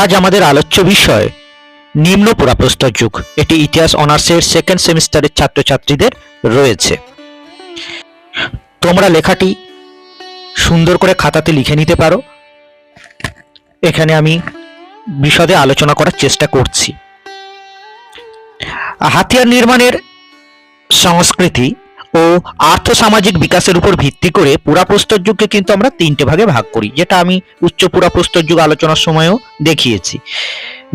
আজ আমাদের আলোচ্য বিষয়, নিম্ন পুরাপ্রস্তর যুগ। এটি ইতিহাস অনার্সের সেকেন্ড সেমিস্টারের ছাত্রছাত্রীদের রয়েছে। তোমরা লেখাটি সুন্দর করে খাতাতে লিখে নিতে পারো। এখানে আমি বিশদে আলোচনা করার চেষ্টা করছি। হাতিয়ার নির্মাণের সংস্কৃতি ও আর্থসামাজিক বিকাশের উপর ভিত্তি করে পুরাপ্রস্তর যুগকে কিন্তু আমরা তিনটে ভাগে ভাগ করি, যেটা আমি উচ্চ পুরাপ্রস্তর যুগ আলোচনার সময়ও দেখিয়েছি।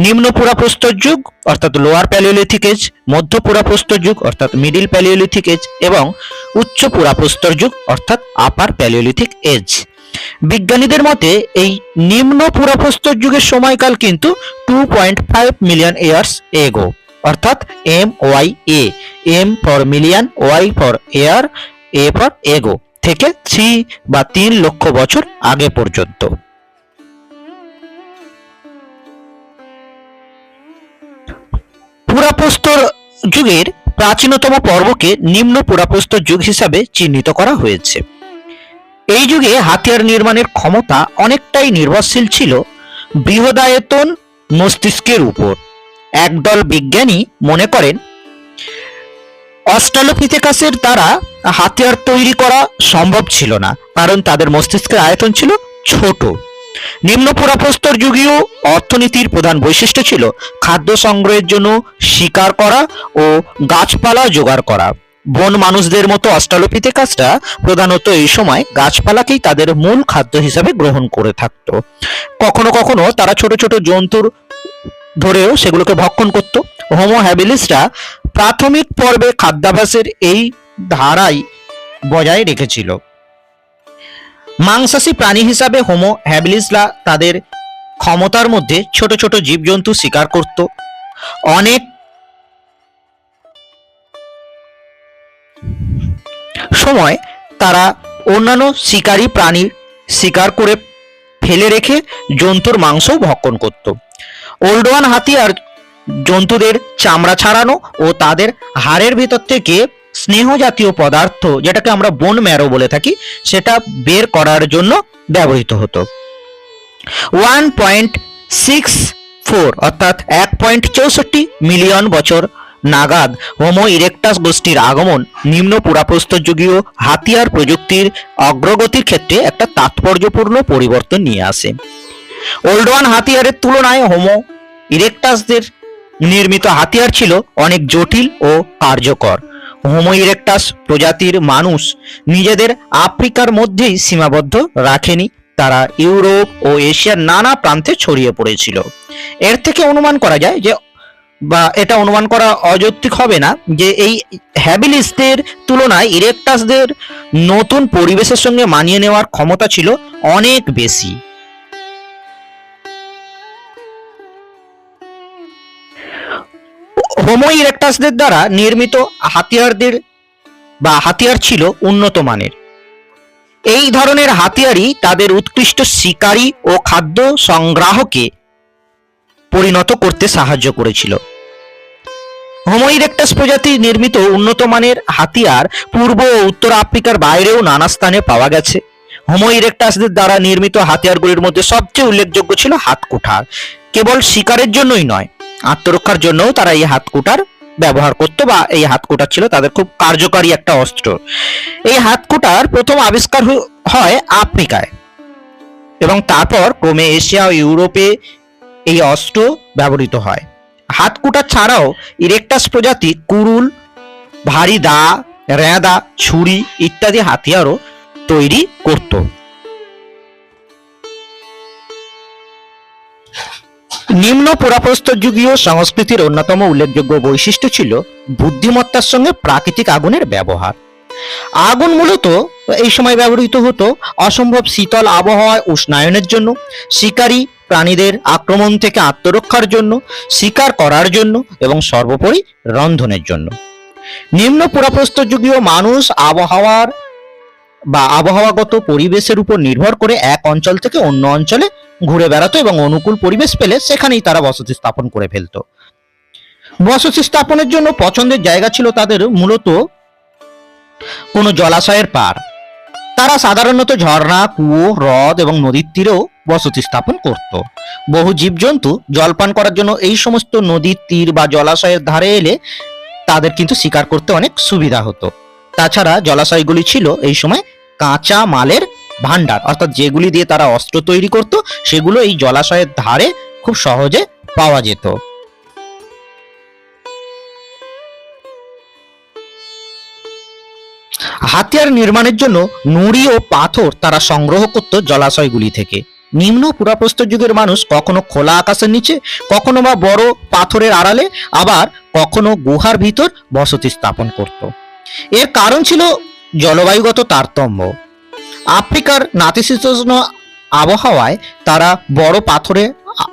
নিম্ন পুরাপ্রস্তর যুগ, অর্থাৎ লোয়ার প্যালিওলিথিক এজ মধ্য পুরাপ্রস্তর যুগ, অর্থাৎ মিডিল প্যালিওলিথিক এজ এবং উচ্চ পুরাপ্রস্তর যুগ, অর্থাৎ আপার প্যালিওলিথিক এজ বিজ্ঞানীদের মতে, এই নিম্ন পুরাপ্রস্তর যুগের সময়কাল কিন্তু two point five million years ago অর্থাৎ M Y A M for million Y for year A for ago থেকে থ্রি বা তিন লক্ষ বছর আগে পর্যন্ত। পুরাপ্রস্তর যুগের প্রাচীনতম পর্বকে নিম্ন পুরাপ্রস্তর যুগ হিসাবে চিহ্নিত করা হয়েছে। এই যুগে হাতিয়ার নির্মাণের ক্ষমতা অনেকটাই নির্ভরশীল ছিল বৃহদায়তন মস্তিষ্কের উপর। একদল বিজ্ঞানী মনে করেন, অস্ট্রালোপিথেকাসের দ্বারা হাতিয়ার তৈরি করা সম্ভব ছিল না, কারণ তাদের মস্তিষ্কের আয়তন ছিল ছোট। নিম্ন পুরাপ্রস্তর যুগীয় অর্থনীতির প্রধান বৈশিষ্ট্য ছিল খাদ্য সংগ্রহের জন্য শিকার করা ও গাছপালা জোগাড় করা। বন মানুষদের মতো অস্ট্রালোপিথেকাসরা প্রধানত এই সময় গাছপালাকেই তাদের মূল খাদ্য হিসাবে গ্রহণ করে থাকতো। কখনো কখনো তারা ছোট ছোট জন্তুর ধরেও সেগুলোকে ভক্ষণ করত। হোমো হ্যাবিলিসরা প্রাথমিক পর্বে খাদ্যাভ্যাসের এই ধারাই বজায় রেখেছিল। মাংসাশী প্রাণী হিসাবে হোমো হ্যাবিলিসরা তাদের ক্ষমতার মধ্যে ছোট ছোট জীবজন্তু শিকার করত। অনেক সময় তারা অন্যান্য শিকারী প্রাণীর শিকার করে ফেলে রেখে জন্তুর মাংসও ভক্ষণ করত। ওল্ডওয়ান হাতিয়ার জন্তুদের চামড়া ছাড়ানো ও তাদের হাড়ের ভিতর থেকে স্নেহ জাতীয় পদার্থ, যেটাকে আমরা বোন ম্যারো বলে থাকি, সেটা বের করার জন্য ব্যবহৃত হতো। ওয়ান পয়েন্ট সিক্স ফোর অর্থাৎ এক পয়েন্ট চৌষট্টি মিলিয়ন বছর নাগাদ হোমো ইরেকটাস গোষ্ঠীর আগমন নিম্ন পুরাপ্রস্তর যুগীয় হাতিয়ার প্রযুক্তির অগ্রগতির ক্ষেত্রে একটা তাৎপর্যপূর্ণ পরিবর্তন নিয়ে আসে। ওল্ডওয়ান হাতিয়ারের তুলনায় হোমো ইরেকটাসদের নির্মিত হাতিয়ার ছিল অনেক জটিল ও কার্যকর। হোমো ইরেকটাস প্রজাতির মানুষ নিজেদের আফ্রিকার মধ্যেই সীমাবদ্ধ রাখেনি, তারা ইউরোপ ও এশিয়ার নানা প্রান্তে ছড়িয়ে পড়েছিল। এর থেকে অনুমান করা যায় যে, বা এটা অনুমান করা অযৌক্তিক হবে না যে এই হ্যাবিলিসদের তুলনায় ইরেকটাসদের নতুন পরিবেশের সঙ্গে মানিয়ে নেওয়ার ক্ষমতা ছিল অনেক বেশি। হোমো ইরেকটাসদের দ্বারা নির্মিত হাতিয়ারদের বা হাতিয়ার ছিল উন্নত মানের। এই ধরনের হাতিয়ারই তাদের উৎকৃষ্ট শিকারী ও খাদ্য সংগ্রাহকে পরিণত করতে সাহায্য করেছিল। হোমো ইরেকটাস প্রজাতি নির্মিত উন্নত মানের হাতিয়ার পূর্ব ও উত্তর আফ্রিকার বাইরেও নানা স্থানে পাওয়া গেছে। হোমো ইরেকটাসদের দ্বারা নির্মিত হাতিয়ারগুলির মধ্যে সবচেয়ে উল্লেখযোগ্য ছিল হাতকুঠার। কেবল শিকারের জন্যই নয় আত্মরক্ষার জন্যও তারা এই হাতকুটার ব্যবহার করতো বা এই হাতকুটার ছিল তাদের খুব কার্যকারী একটা অস্ত্র। এই হাতকুটার প্রথম আবিষ্কার হয় আফ্রিকায় এবং তারপর ক্রমে এশিয়া ও ইউরোপে এই অস্ত্র ব্যবহৃত হয়। হাতকুটা ছাড়াও ইরেকটাস প্রজাতি কুরুল, ভারী দা রেঁদা ছুরি ইত্যাদি হাতিয়ারও তৈরি করত। নিম্ন পুরাপ্রস্তর যুগীয় সংস্কৃতির অন্যতম উল্লেখযোগ্য বৈশিষ্ট্য ছিল বুদ্ধিমত্তার সঙ্গে প্রাকৃতিক আগুনের ব্যবহার। আগুন মূলত এই সময় ব্যবহৃত হতো অসম্ভব শীতল আবহাওয়ায় উষ্ণায়নের জন্য, শিকারী প্রাণীদের আক্রমণ থেকে আত্মরক্ষার জন্য, শিকার করার জন্য এবং সর্বোপরি রন্ধনের জন্য। নিম্ন পুরাপ্রস্তর যুগীয় মানুষ আবহাওয়ার বা আবহাওয়াগত পরিবেশের উপর নির্ভর করে এক অঞ্চল থেকে অন্য অঞ্চলে ঘুরে বেড়াতো এবং অনুকূল পরিবেশ পেলে সেখানেই তারা বসতি স্থাপন করে ফেলতো। বসতি স্থাপনের জন্য পছন্দের জায়গা ছিল তাদের মূলত কোনো জলাশয়ের পার। তারা সাধারণত ঝর্ণা, কুয়ো, হ্রদ এবং নদীর তীরেও বসতি স্থাপন করত। বহু জীবজন্তু জলপান করার জন্য এই সমস্ত নদীর তীর বা জলাশয়ের ধারে এলে তাদের কিন্তু শিকার করতে অনেক সুবিধা হতো। তাছাড়া জলাশয়গুলি ছিল এই সময় কাঁচা মালের ভান্ডার অর্থাৎ যেগুলি দিয়ে তারা অস্ত্র তৈরি করত, সেগুলো এই জলাশয়ের ধারে খুব সহজে পাওয়া যেত। হাতিয়ার নির্মাণের জন্য নুড়ি ও পাথর তারা সংগ্রহ করত জলাশয়গুলি থেকে। নিম্ন পুরাপ্রস্তর যুগের মানুষ কখনো খোলা আকাশের নিচে, কখনো বা বড় পাথরের আড়ালে, আবার কখনো গুহার ভিতর বসতি স্থাপন করত। এর কারণ ছিল জলবায়ুগত তারতম্য। আফ্রিকার নাতিশীতোষ্ণ আবহাওয়ায় তারা বড় পাথরে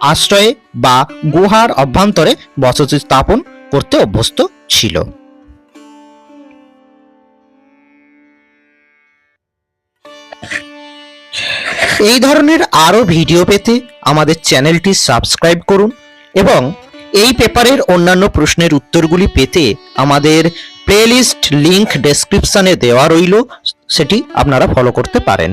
আশ্রয়ে বা গুহার অভ্যন্তরে বসতি স্থাপন করতে অভ্যস্ত ছিল। এই ধরনের আরও ভিডিও পেতে আমাদের চ্যানেলটি সাবস্ক্রাইব করুন এবং এই পেপারের অন্যান্য প্রশ্নের উত্তরগুলি পেতে আমাদের প্লেলিস্ট লিংক ডেসক্রিপশনে দেওয়া রইল। সেটি আপনারা ফলো করতে পারেন।